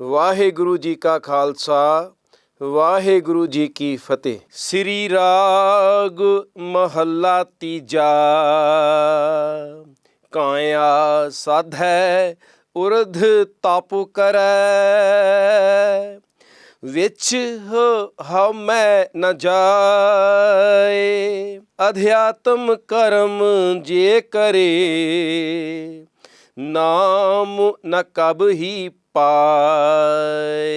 ਵਾਹਿਗੁਰੂ ਜੀ ਕਾ ਖਾਲਸਾ, ਵਾਹਿਗੁਰੂ ਜੀ ਕੀ ਫਤਿਹ। ਸ੍ਰੀ ਰਾਗ ਮਹੱਲਾ ਤੀਜਾ। ਕਾਇਆ ਸਾਧੈ, ਉਰਧ ਤਾਪੁ ਕਰੈ। ਵਿੱਚ ਹਉ ਮੈਂ ਨ ਜਾਏ, ਅਧਿਆਤਮ ਕਰਮ ਜੇ ਕਰੇ। ਨਾਮ ਨ ਕਬ ਹੀ ਪਾਏ।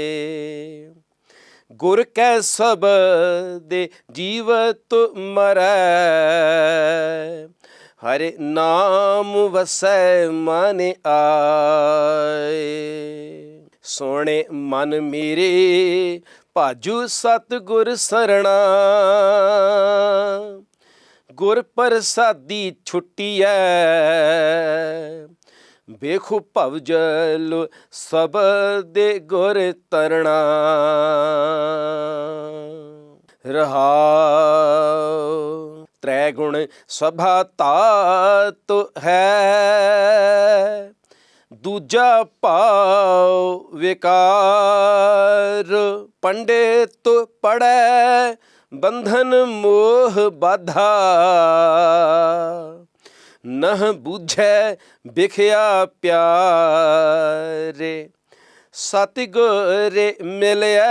ਗੁਰ ਕੈ ਸਬਦ ਜੀਵਤ ਮਰੈ। ਹਰੇ ਨਾਮ ਵਸੈ ਮਨ ਆਏ। ਸੋਹਣੇ ਮਨ ਮੇਰੇ, ਭਾਜੂ ਸਤ ਗੁਰ ਸਰਣਾ। ਗੁਰ ਪ੍ਰਸਾਦੀ ਛੁੱਟੀਐ। ਵੇਖੋ ਭਵ ਜਲ ਸਭ ਦੇ ਗੁਰ ਤਰਣਾ। ਰਹਾ ਤ੍ਰੈ ਗੁਣ ਸਭਾ ਤਾਤ ਹੈ। ਦੂਜਾ ਭਾਵ ਵਿਕਾਰ, ਪੰਡਿਤ ਪੜੈ, ਬੰਧਨ ਮੋਹ ਬਾਧਾ। ਨਹ ਬੁਝੈ ਵਿਖਿਆ ਪਿਆਰੇ। ਸਤਿਗੁਰ ਮਿਲਿਆ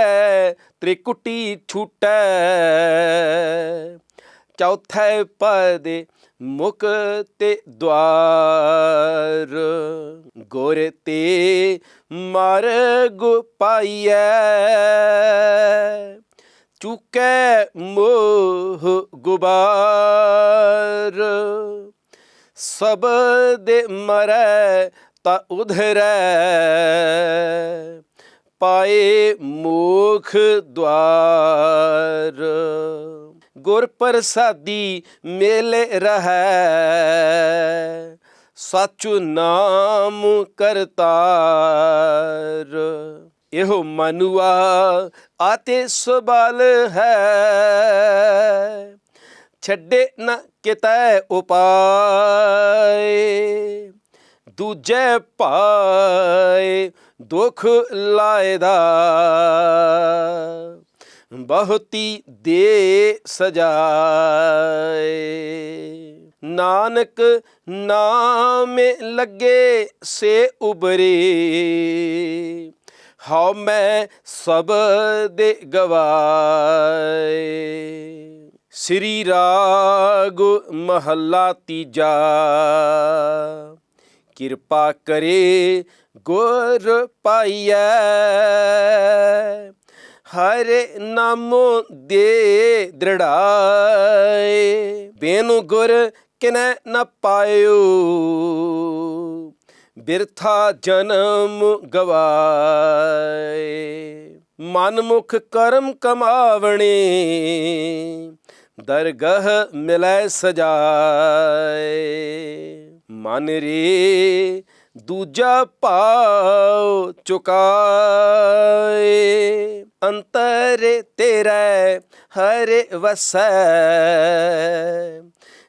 ਤ੍ਰਿਕੁਟੀ ਛੂਟੈ। ਚੌਥੇ ਪਦ ਮੁਕਤੇ ਦਵਾਰ ਗੁਰ ਤੇ ਮਾਰਗ ਪਾਈਐ। ਚੁਕੈ ਮੋਹ ਗੁਬਾਰ ਸਬਦ ਮਰੈ ਤਾ ਉਧਰੈ। ਪਾਏ ਮੋਖ ਦਵਾਰ ਗੁਰ ਪ੍ਰਸਾਦੀ ਮੇਲੇ ਰਹੈ। ਸਚੁ ਨਾਮ ਕਰਤਾਰ, ਇਹੋ ਮਨੁਆ ਆਤੇ ਸਬਲ ਹੈ। ਛੱਡੇ ਨ ਕਿਤੈ ਉਪਾਏ। ਦੂਜੇ ਪਾਏ ਦੁਖ ਲਾਇਦਾ। ਬਹੁਤੀ ਦੇ ਸਜਾਏ। ਨਾਨਕ ਨਾਮੇ ਲੱਗੇ ਸੇ ਉਬਰੇ। ਹਉ ਮੈਂ ਸਭ ਦੇ ਗਵਾਏ। ਸ੍ਰੀ ਰਾਗ ਮਹੱਲਾ ਤੀਜਾ। ਕਿਰਪਾ ਕਰੇ ਗੁਰ ਪਾਈਐ, ਹਰੇ ਨਾਮੋ ਦੇ ਦ੍ਰਿੜਾਏ। ਬੇਨੁ ਗੁਰ ਕਿਨੈ ਨ ਪਾਇਓ, ਬਿਰਥਾ ਜਨਮ ਗਵਾਏ। ਮਨਮੁਖ ਕਰਮ ਕਮਾਵਣੇ ਦਰਗਹ ਮਿਲੈ ਸਜਾਏ। ਮਨ ਰੇ ਦੂਜਾ ਭਾਉ ਚੁਕਾਏ। ਅੰਤਰ ਤੇਰੇ ਹਰ ਵਸੈ।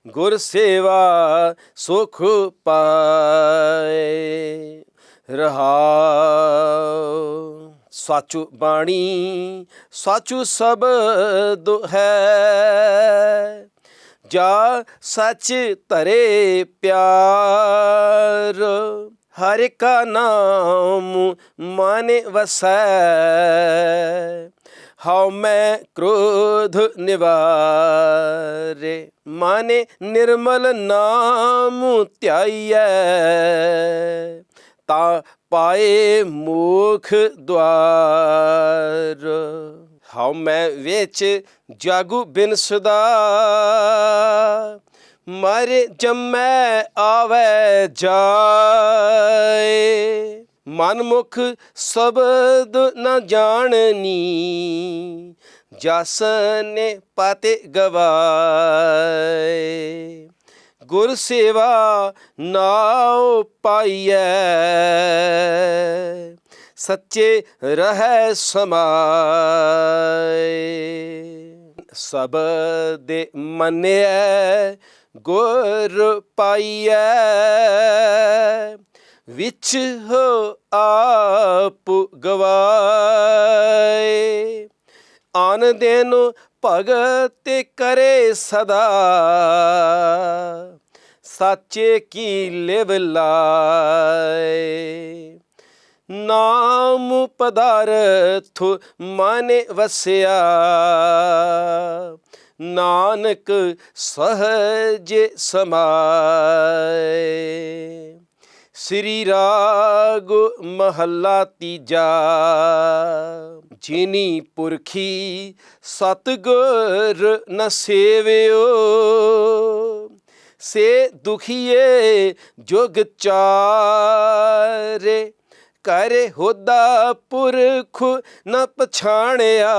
ਗੁਰ ਸੇਵਾ ਸੁਖ ਪਾਏ। ਰਹਾਉ। ਸਾਚੂ ਬਾਣੀ, ਸਾਚੂ ਸ਼ਬਦ ਹੈ। ਜਾ ਸੱਚ ਧਰੇ ਪਿਆਰ, ਹਰ ਕਾ ਨਾਮ ਮਨ ਵਸੈ। ਹਉ ਮੈਂ ਕ੍ਰੋਧ ਨਿਵਾਰੇ, ਮਾਨੇ ਨਿਰਮਲ ਨਾਮ ਧਿਆਈਐ। ਤਾਂ ਪਾਏ ਮੁਖ ਦਵਾਰ ਹਉ ਮੈਂ ਵਿੱਚ ਜਾਗੂ ਬਿਨ ਸਦਾ ਮਰ ਜੰਮੈ ਆਵੈ ਜਾਏ। ਮਨ ਮੁਖ ਸ਼ਬਦ ਨ ਜਾਣਨੀ। ਜਸ ਨੇ ਪਾਤੇ ਗਵਾਏ। ਗੁਰ ਸੇਵਾ ਨਾਉ ਪਾਈਐ। ਸੱਚੇ ਰਹਿ ਸਮਾਏ। ਸਭ ਦੇ ਮੰਨਿਐ, ਗੁਰ ਪਾਈਐ। ਵਿੱਚ ਹੋ ਆਪ ਗਵਾਏ। ਆਨ ਦੇਨ ਭਗਤ ਕਰੇ ਸਦਾ। ਸਾਚੇ ਕੀ ਲਿਵ ਲਾਏ। ਨਾਮ ਪਦਾਰਥ ਮਨ ਵਸਿਆ। ਨਾਨਕ ਸਹਜ ਸਮਾਏ। ਸ੍ਰੀ ਰਾਗ ਮਹੱਲਾ ਤੀਜਾ। ਜਿਨੀ ਪੁਰਖੀ ਸਤਗੁਰ ਨ ਸੇਵਿਓ, ਸੇ ਦੁਖੀਏ ਜੁਗ ਚਾਰੇ, ਕਰੇ ਹੋਦਾ ਪੁਰਖ ਨ ਪਛਾਣਿਆ।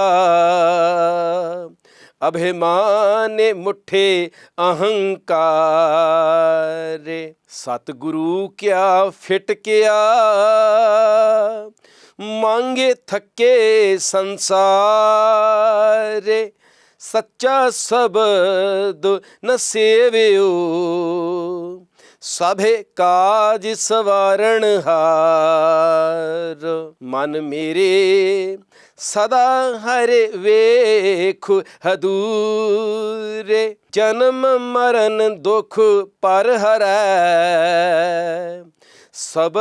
ਅਭਿਮਾਨੇ ਮੁਠੇ ਅਹੰਕਾਰੇ, ਸਤਿਗੁਰੂ ਕਿਆ ਫਿਟ ਕਿਆ ਮੰਗੇ ਥੱਕੇ ਸੰਸਾਰੇ ਸੱਚਾ ਸ਼ਬਦ ਨ ਸੇਵਿਓ ਸਭੇ ਕਾਜ ਸਵਾਰਣ ਹਾਰ ਮਨ ਮੇਰੇ ਸਦਾ ਹਰੇ ਵੇਖ ਹਦੂਰੇ ਜਨਮ ਮਰਨ ਦੁਖ ਪਰ ਹਰੈ ਸਭ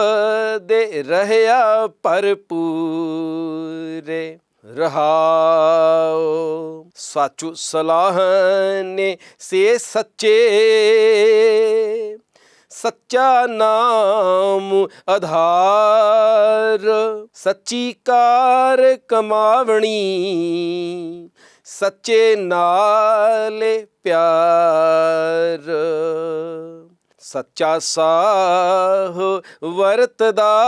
ਦੇ ਰਹਿਆ ਭਰਪੂਰੇ ਰਹਾਉ ਸਾਚੂ ਸਲਾਹ ਨੇ ਸੇ ਸੱਚੇ, ਸੱਚਾ ਨਾਮ ਆਧਾਰ। ਸੱਚੀ ਕਾਰ ਕਮਾਵਣੀ, ਸੱਚੇ ਨਾਲੇ ਪਿਆਰ। ਸੱਚਾ ਸਾਹ ਵਰਤਦਾ।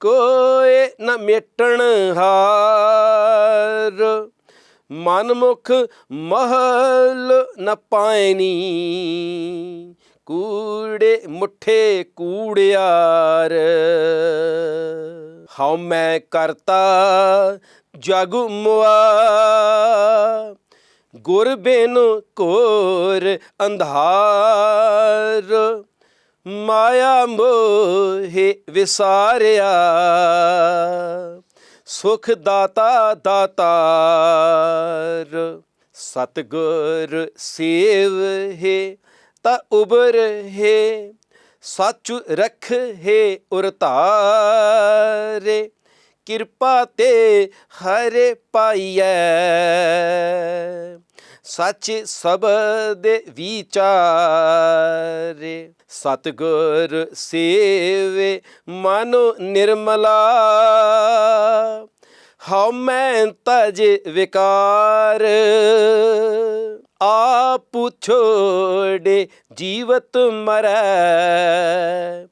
ਕੋਏ ਨ ਮੇਟਣ ਹਾਰ। ਮਨਮੁਖ ਮਹਲ ਨ ਪਾਇਨੀ ਕੂੜੇ ਮੁੱਠੇ ਕੂੜਿਆਰ। ਹਉ ਮੈਂ ਕਰਤਾ ਜਗ ਮੁਆ। ਗੁਰ ਬਿਨ ਕੋਰ ਅੰਧਾਰ, ਮਾਇਆ ਮੋਹਿ ਵਿਸਾਰਿਆ। ਸੁਖ ਦਾਤਾ ਦਾਤਾਰ, ਸਤਗੁਰ ਸੇਵ ਹੈ ਤਾ ਉਬਰ ਹੈ ਸੱਚ ਰਖ ਹੈ ਉਰਤਾਰੇ। ਕਿਰਪਾ ਤੇ ਹਰੇ ਪਾਈਐ। ਸੱਚ ਸਬਦ ਵਿਚਾਰੇ, ਸਤਗੁਰ ਸੇਵੇ ਮਨੋ ਨਿਰਮਲਾ। ਹਉ ਮੈਂ ਤਜ ਵਿਕਾਰ, ਆਪ ਛੋੜੇ ਜੀਵਤ ਮਰੈ।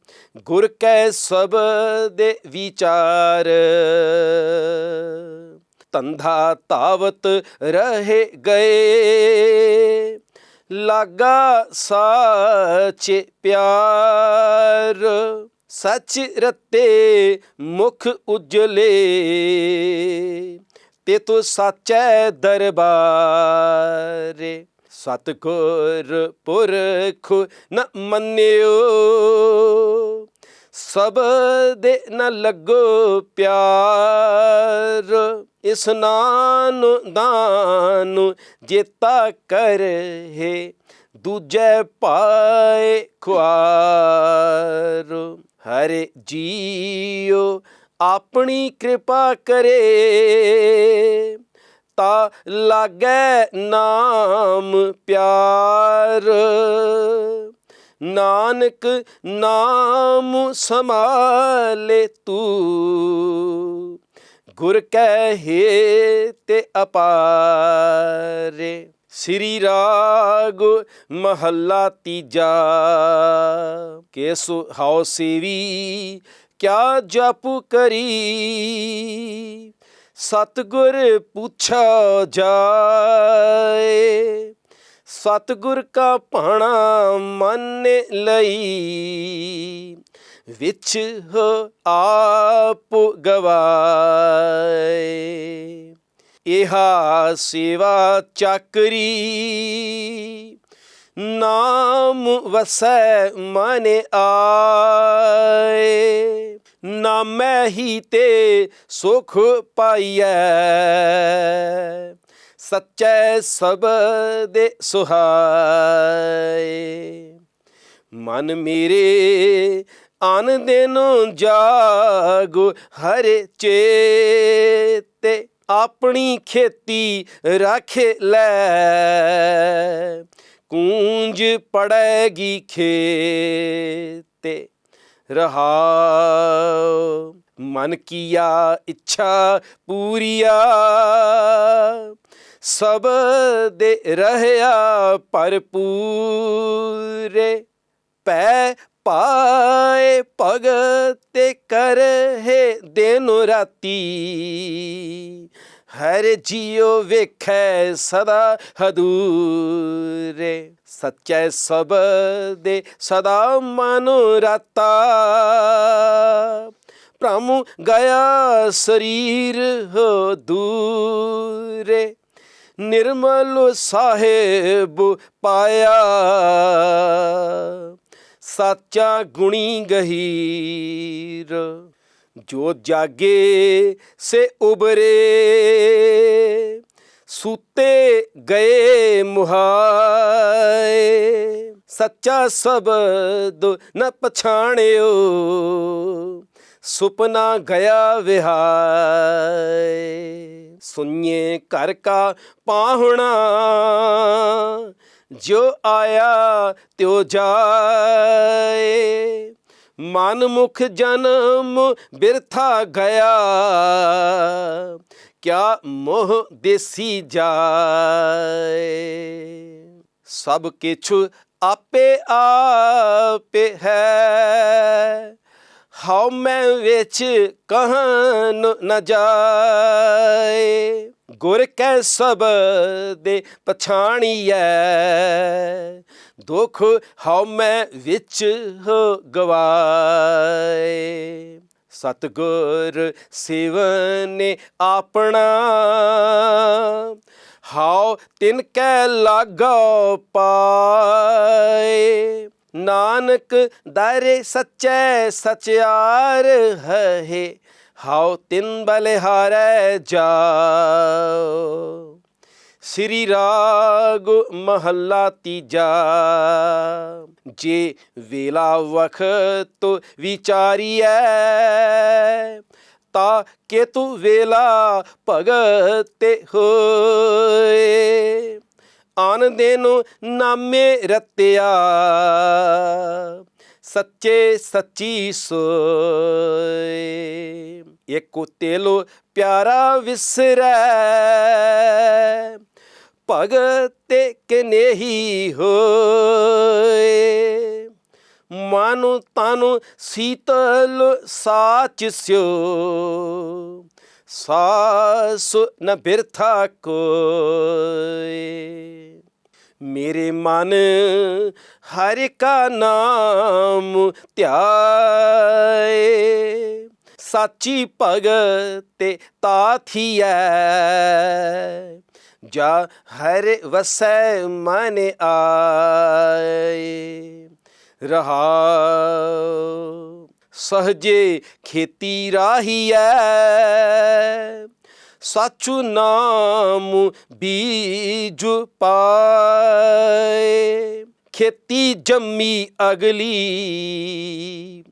ਗੁਰ ਕੈ ਸਬਦ ਵਿਚਾਰ। ਤੰਧਾ ਤਾਵਤ ਰਹੇ ਗਏ। ਲਾਗਾ ਸਾਚੇ ਪਿਆਰ, ਸੱਚ ਰਤੇ ਮੁਖ ਉਜਲੇ। ਤੇ ਤੋ ਸਾਚੈ ਦਰਬਾਰੇ, ਸਤਗੁਰ ਪੁਰਖ ਨ ਮੰਨਿਓ। ਸਭ ਦੇ ਨ ਲੱਗੋ ਪਿਆਰ ਇਸਨਾਨ ਦਾਨ ਜੇਤਾ ਕਰ ਹੈ ਦੂਜੇ ਪਾਏ ਖੁਆਰ। ਹਰੇ ਜੀਓ ਆਪਣੀ ਕਿਰਪਾ ਕਰੇ, ਤਾ ਲਾਗੈ ਨਾਮ ਪਿਆਰ। ਨਾਨਕ ਨਾਮ ਸਮਾਲੇ ਤੂੰ। ਗੁਰ ਕਹੇ ਤੇ ਅਪਾਰੇ, ਸ੍ਰੀ ਰਾਗ ਮਹੱਲਾ ਤੀਜਾ। ਕੇਸੁ ਹਾਉ ਸੇਵੀ, ਕਿਆ ਜਪ ਕਰੀ। ਸਤਗੁਰ ਪੁੱਛਾ ਜਾਏ ਸਤਗੁਰ ਕਾ ਭਾਣਾ ਮੰਨ ਲਈ। ਵਿੱਚ ਹੋ ਆਪ ਗਵਾਏ। ਇਹਾ ਸੇਵਾ ਚੱਕਰੀ। ਨਾਮ ਵਸੈ ਮਨ ਆਏ। ਨਾਮੈ ਹੀ ਤੇ ਸੁਖ ਪਾਈਐ। ਸੱਚੈ ਸਬਦੇ ਸੁਹਾਏ। ਮਨ ਮੇਰੇ ਆਨ ਦਿਨ ਜਾਗੋ, ਹਰੇ ਚੇਤੇ ਆਪਣੀ ਖੇਤੀ ਰੱਖ ਲੈ। ਕੂੰਜ ਪੜੈਗੀ ਖੇਤੇ ਰਹਾਉ ਮਨ ਕੀਆ ਇੱਛਾ ਪੂਰੀਆ ਸਭ ਦੇ ਰਹਿਆ ਭਰਪੂਰੇ। ਪੈ ਪਾਏ ਭਗਤ ਤੇ ਕਰਹਿ ਦਿਨ ਰਾਤੀ। ਹਰ ਜੀਉ ਵੇਖੈ ਸਦਾ ਹਦੂਰੇ। ਸੱਚੈ ਸਬਦੇ ਸਦਾ ਮਨ ਰਤਾ। ਪ੍ਰਮ ਗਿਆ ਸਰੀਰ ਹੋ ਦੂਰੇ। ਨਿਰਮਲ ਸਾਹਿਬ ਪਾਇਆ। ਸਾਚਾ ਗੁਣੀ ਗਹੀਰ, ਜੋ ਜਾਗੇ ਸੇ ਉਬਰੇ। ਸੂਤੇ ਗਏ ਮੁਹਾਏ, ਸੱਚਾ ਸ਼ਬਦ ਨ ਪਛਾਣਿਓ। ਸੁਪਨਾ ਗਿਆ ਵਿਹਾਏ। ਸੁਣੀਏ ਘਰ ਕਾ ਪਾਹੁਣਾ। ਜੋ ਆਇਆ ਤਿਉ ਜਾਏ। ਮਨ ਮੁਖ ਜਨਮ ਬਿਰਥਾ ਗਿਆ। ਕਿਆ ਮੋਹ ਦੇਸੀ ਜਾਏ। ਸਭ ਕਿਛੁ ਆਪੇ ਆਪੇ ਹੈ। ਹਉ ਮੈਂ ਵਿੱਚ ਕਹਨ ਨ ਜਾਏ। ਗੁਰ ਕੈ ਸਭ ਦੇ ਪਛਾਣੀਐ ਦੁਖ ਹਉ ਮੈਂ ਵਿੱਚ ਹੋ ਗਵਾਏ। ਸਤਗੁਰ ਸਿਵਨੇ ਆਪਣਾ। ਹਾਉ ਤਿਨ ਕੈ ਲਾਗੋ ਪਾਏ। ਨਾਨਕ ਦਾਰੇ ਸੱਚੈ ਸਚਿਆਰ ਹੈ, ਹਾਉ ਤਿਨ ਬਲਿਹਾਰੈ ਜਾਓ ਸ੍ਰੀ ਰਾਗ ਮਹੱਲਾ ਤੀਜਾ, ਜੇ ਵੇਲਾ ਵਖਤ ਵਿਚਾਰੀਐ, ਤਾ ਕੇ ਤੂੰ ਵੇਲਾ ਭਗਤ ਤੇ ਹੋਏ। ਆਨ ਦੇਨੋ ਨਾਮੇ ਰਤਿਆ। ਸੱਚੇ ਸੱਚੀ ਸੋਏ। ਏਕੋ ਤੇਲੋ ਪਿਆਰਾ ਵਿਸਰੈ। ਭਗਤ ਤੇ ਕਨੇਹੀ ਹੋਏ। ਮਾਨੁ ਤਾਨੁ ਸੀਤਲ ਸਾਚ ਸਿਓ। ਸਾਸ ਨ ਬਿਰਥਾ ਕੋਏ ਮੇਰੇ ਮਨ ਹਰਿ ਕਾ ਨਾਮ ਧਿਆਏ। ਸਾਚੀ ਭਗਤ ਤੇ ਤਾਥੀਐ ਜਾ ਹਰ ਵਸੈ ਮਨ ਆਏ। ਰਹਾਉ ਸਹਜੇ ਖੇਤੀ ਰਾਹੀਐ ਸਾਚੂ ਨਾਮ ਬੀਜ ਪਾਏ। ਖੇਤੀ ਜੰਮੀ ਅਗਲੀ।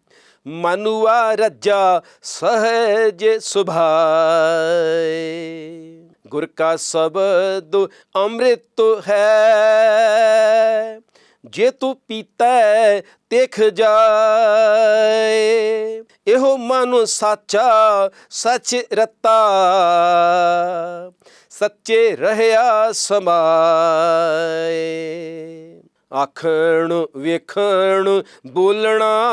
ਮਨੁਆ ਰੱਜਾ ਸਹਜ ਸੁਭਾਏ। ਗੁਰ ਕਾ ਸ਼ਬਦ ਅੰਮ੍ਰਿਤ ਹੈ। ਜੇ ਤੂੰ ਪੀਤਾ, ਦੇਖ ਜਾਏ। ਇਹੋ ਮਨ ਸਾਚਾ, ਸੱਚ ਰਤਾ। ਸੱਚੇ ਰਹਿਆ ਸਮਾਏ। ਆਖਣ, ਵੇਖਣ, ਬੋਲਣਾ।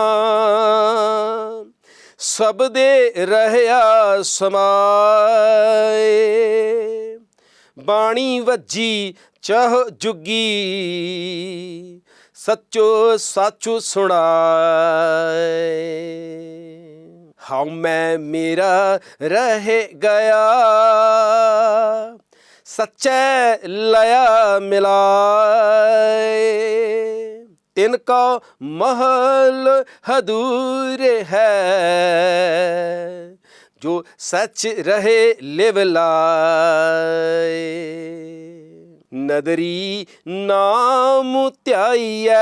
ਸਭ ਦੇ ਰਹਿਆ ਸਮਾਏ। ਬਾਣੀ ਵੱਜੀ, ਚਹ ਜੁਗੀ। ਸੱਚੋ ਸਾਚੂ ਸੁਣਾਏ ਹਉ ਮੈਂ ਮੇਰਾ ਰਹਿ ਗਿਆ ਸੱਚੇ ਲਿਆ ਮਿਲਾਏ ਤਿਨ ਕਾ ਮਹਲ ਹਦੂਰ ਹੈ ਜੋ ਸੱਚ ਰਹੇ ਲਿਵ ਲਾਏ ਨਦਰੀ ਨਾਮ ਧਿਆਈਐ।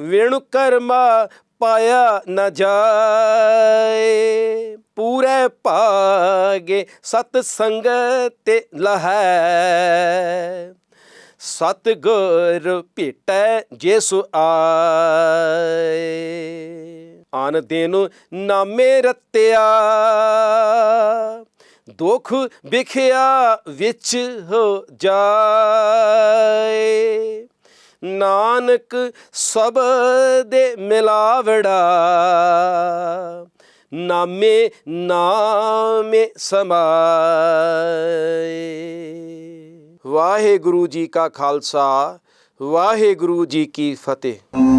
ਵਿਣੁ ਕਰਮਾ ਪਾਇਆ ਨਾ ਜਾਏ। ਪੂਰੇ ਭਾਗੇ ਸਤ ਸੰਗਤ ਤੇ ਲਹੈ। ਸਤ ਗੁਰ ਭੇਟੈ ਜਿਸੁ ਆਏ। ਆਨ ਦੇਨੁ ਨਾਮੇ ਰਤਿਆ। ਦੁੱਖ ਵਿਖਿਆ ਵਿੱਚ ਹੋ ਜਾਏ। ਨਾਨਕ ਸਭ ਦੇ ਮਿਲਾਵੜਾ, ਨਾਮੇ ਨਾਮੇ ਸਮਾਏ। ਵਾਹਿਗੁਰੂ ਜੀ ਕਾ ਖਾਲਸਾ, ਵਾਹਿਗੁਰੂ ਜੀ ਕੀ ਫਤਿਹ।